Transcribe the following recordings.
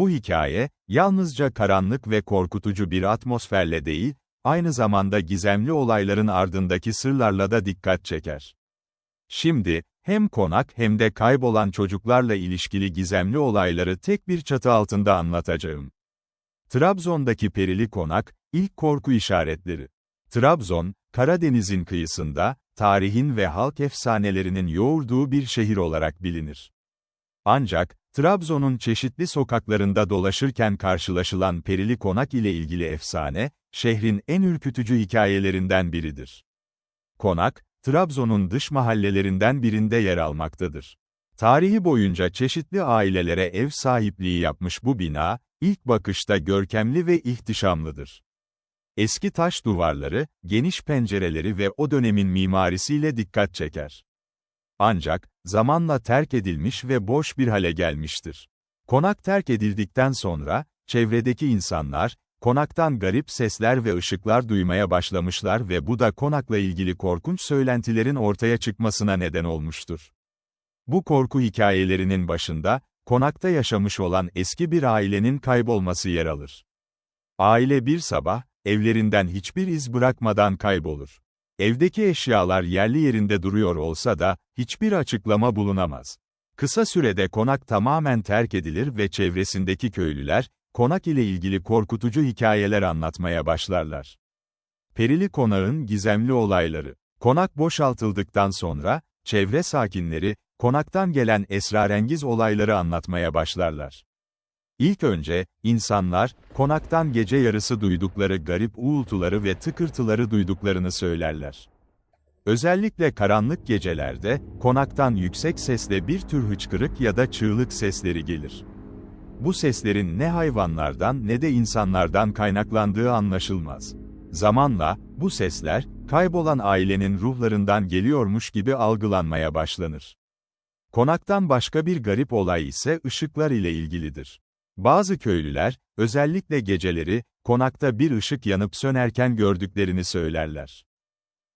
Bu hikaye, yalnızca karanlık ve korkutucu bir atmosferle değil, aynı zamanda gizemli olayların ardındaki sırlarla da dikkat çeker. Şimdi, hem konak hem de kaybolan çocuklarla ilişkili gizemli olayları tek bir çatı altında anlatacağım. Trabzon'daki perili konak, ilk korku işaretleri. Trabzon, Karadeniz'in kıyısında, tarihin ve halk efsanelerinin yoğurduğu bir şehir olarak bilinir. Ancak, Trabzon'un çeşitli sokaklarında dolaşırken karşılaşılan perili konak ile ilgili efsane, şehrin en ürkütücü hikayelerinden biridir. Konak, Trabzon'un dış mahallelerinden birinde yer almaktadır. Tarihi boyunca çeşitli ailelere ev sahipliği yapmış bu bina, ilk bakışta görkemli ve ihtişamlıdır. Eski taş duvarları, geniş pencereleri ve o dönemin mimarisiyle dikkat çeker. Ancak, zamanla terk edilmiş ve boş bir hale gelmiştir. Konak terk edildikten sonra, çevredeki insanlar, konaktan garip sesler ve ışıklar duymaya başlamışlar ve bu da konakla ilgili korkunç söylentilerin ortaya çıkmasına neden olmuştur. Bu korku hikayelerinin başında, konakta yaşamış olan eski bir ailenin kaybolması yer alır. Aile bir sabah, evlerinden hiçbir iz bırakmadan kaybolur. Evdeki eşyalar yerli yerinde duruyor olsa da, hiçbir açıklama bulunamaz. Kısa sürede konak tamamen terk edilir ve çevresindeki köylüler, konak ile ilgili korkutucu hikayeler anlatmaya başlarlar. Perili konağın gizemli olayları. Konak boşaltıldıktan sonra, çevre sakinleri, konaktan gelen esrarengiz olayları anlatmaya başlarlar. İlk önce, insanlar, konaktan gece yarısı duydukları garip uğultuları ve tıkırtıları duyduklarını söylerler. Özellikle karanlık gecelerde, konaktan yüksek sesle bir tür hıçkırık ya da çığlık sesleri gelir. Bu seslerin ne hayvanlardan ne de insanlardan kaynaklandığı anlaşılmaz. Zamanla, bu sesler, kaybolan ailenin ruhlarından geliyormuş gibi algılanmaya başlanır. Konaktan başka bir garip olay ise ışıklar ile ilgilidir. Bazı köylüler, özellikle geceleri, konakta bir ışık yanıp sönerken gördüklerini söylerler.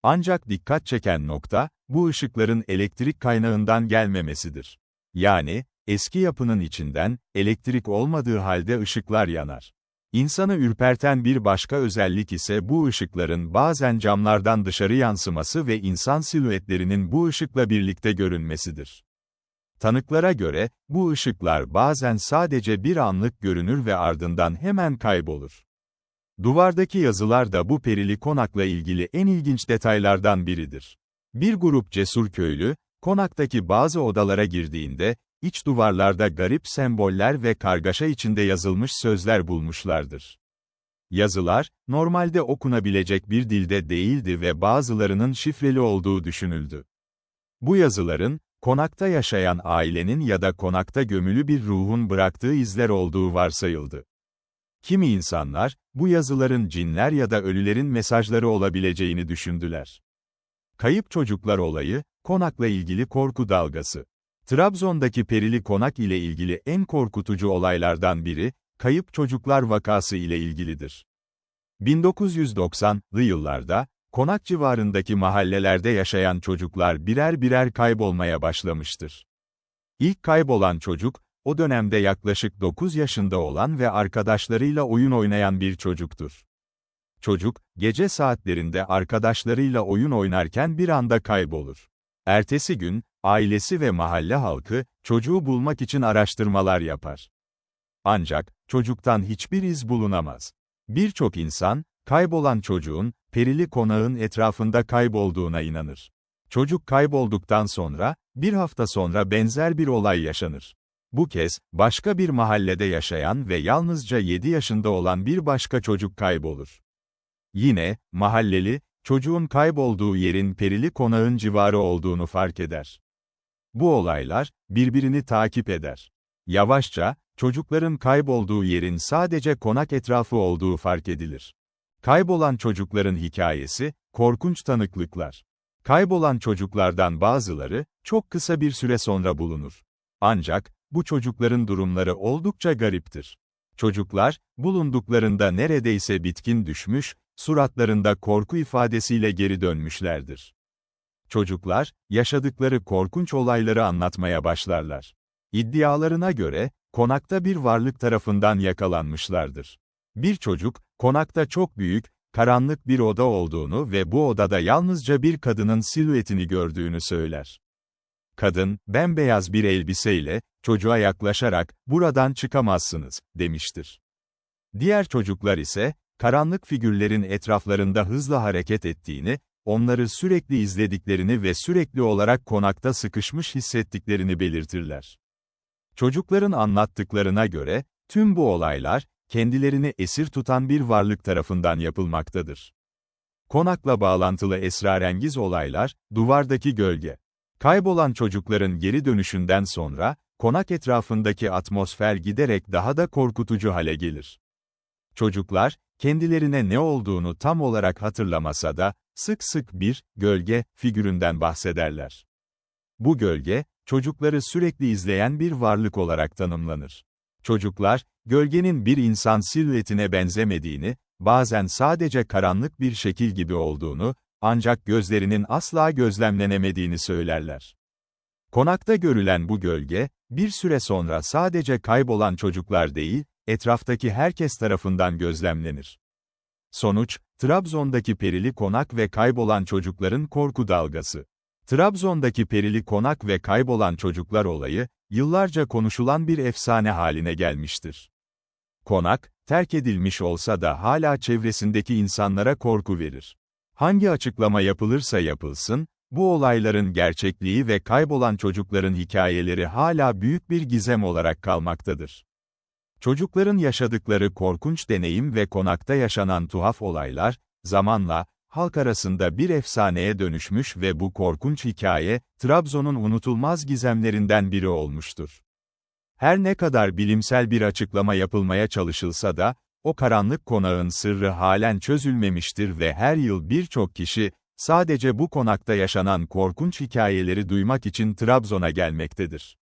Ancak dikkat çeken nokta, bu ışıkların elektrik kaynağından gelmemesidir. Yani, eski yapının içinden, elektrik olmadığı halde ışıklar yanar. İnsanı ürperten bir başka özellik ise bu ışıkların bazen camlardan dışarı yansıması ve insan silüetlerinin bu ışıkla birlikte görünmesidir. Tanıklara göre, bu ışıklar bazen sadece bir anlık görünür ve ardından hemen kaybolur. Duvardaki yazılar da bu perili konakla ilgili en ilginç detaylardan biridir. Bir grup cesur köylü, konaktaki bazı odalara girdiğinde, iç duvarlarda garip semboller ve kargaşa içinde yazılmış sözler bulmuşlardır. Yazılar, normalde okunabilecek bir dilde değildi ve bazılarının şifreli olduğu düşünüldü. Bu yazıların, konakta yaşayan ailenin ya da konakta gömülü bir ruhun bıraktığı izler olduğu varsayıldı. Kimi insanlar, bu yazıların cinler ya da ölülerin mesajları olabileceğini düşündüler. Kayıp çocuklar olayı, konakla ilgili korku dalgası. Trabzon'daki perili konak ile ilgili en korkutucu olaylardan biri, kayıp çocuklar vakası ile ilgilidir. 1990'lı yıllarda, konak civarındaki mahallelerde yaşayan çocuklar birer birer kaybolmaya başlamıştır. İlk kaybolan çocuk, o dönemde yaklaşık 9 yaşında olan ve arkadaşlarıyla oyun oynayan bir çocuktur. Çocuk, gece saatlerinde arkadaşlarıyla oyun oynarken bir anda kaybolur. Ertesi gün, ailesi ve mahalle halkı, çocuğu bulmak için araştırmalar yapar. Ancak, çocuktan hiçbir iz bulunamaz. Birçok insan, kaybolan çocuğun, perili konağın etrafında kaybolduğuna inanır. Çocuk kaybolduktan sonra, bir hafta sonra benzer bir olay yaşanır. Bu kez, başka bir mahallede yaşayan ve yalnızca 7 yaşında olan bir başka çocuk kaybolur. Yine, mahalleli, çocuğun kaybolduğu yerin perili konağın civarı olduğunu fark eder. Bu olaylar, birbirini takip eder. Yavaşça, çocukların kaybolduğu yerin sadece konak etrafı olduğu fark edilir. Kaybolan çocukların hikayesi, korkunç tanıklıklar. Kaybolan çocuklardan bazıları, çok kısa bir süre sonra bulunur. Ancak, bu çocukların durumları oldukça gariptir. Çocuklar, bulunduklarında neredeyse bitkin düşmüş, suratlarında korku ifadesiyle geri dönmüşlerdir. Çocuklar, yaşadıkları korkunç olayları anlatmaya başlarlar. İddialarına göre, konakta bir varlık tarafından yakalanmışlardır. Bir çocuk, konakta çok büyük, karanlık bir oda olduğunu ve bu odada yalnızca bir kadının silüetini gördüğünü söyler. Kadın, bembeyaz bir elbiseyle, çocuğa yaklaşarak, buradan çıkamazsınız, demiştir. Diğer çocuklar ise, karanlık figürlerin etraflarında hızla hareket ettiğini, onları sürekli izlediklerini ve sürekli olarak konakta sıkışmış hissettiklerini belirtirler. Çocukların anlattıklarına göre, tüm bu olaylar, kendilerini esir tutan bir varlık tarafından yapılmaktadır. Konakla bağlantılı esrarengiz olaylar, duvardaki gölge. Kaybolan çocukların geri dönüşünden sonra, konak etrafındaki atmosfer giderek daha da korkutucu hale gelir. Çocuklar, kendilerine ne olduğunu tam olarak hatırlamasa da, sık sık bir, gölge, figüründen bahsederler. Bu gölge, çocukları sürekli izleyen bir varlık olarak tanımlanır. Çocuklar, gölgenin bir insan silüetine benzemediğini, bazen sadece karanlık bir şekil gibi olduğunu, ancak gözlerinin asla gözlemlenemediğini söylerler. Konakta görülen bu gölge, bir süre sonra sadece kaybolan çocuklar değil, etraftaki herkes tarafından gözlemlenir. Sonuç, Trabzon'daki perili konak ve kaybolan çocukların korku dalgası. Trabzon'daki perili konak ve kaybolan çocuklar olayı, yıllarca konuşulan bir efsane haline gelmiştir. Konak, terk edilmiş olsa da hala çevresindeki insanlara korku verir. Hangi açıklama yapılırsa yapılsın, bu olayların gerçekliği ve kaybolan çocukların hikayeleri hala büyük bir gizem olarak kalmaktadır. Çocukların yaşadıkları korkunç deneyim ve konakta yaşanan tuhaf olaylar, zamanla, halk arasında bir efsaneye dönüşmüş ve bu korkunç hikaye, Trabzon'un unutulmaz gizemlerinden biri olmuştur. Her ne kadar bilimsel bir açıklama yapılmaya çalışılsa da, o karanlık konağın sırrı halen çözülmemiştir ve her yıl birçok kişi, sadece bu konakta yaşanan korkunç hikayeleri duymak için Trabzon'a gelmektedir.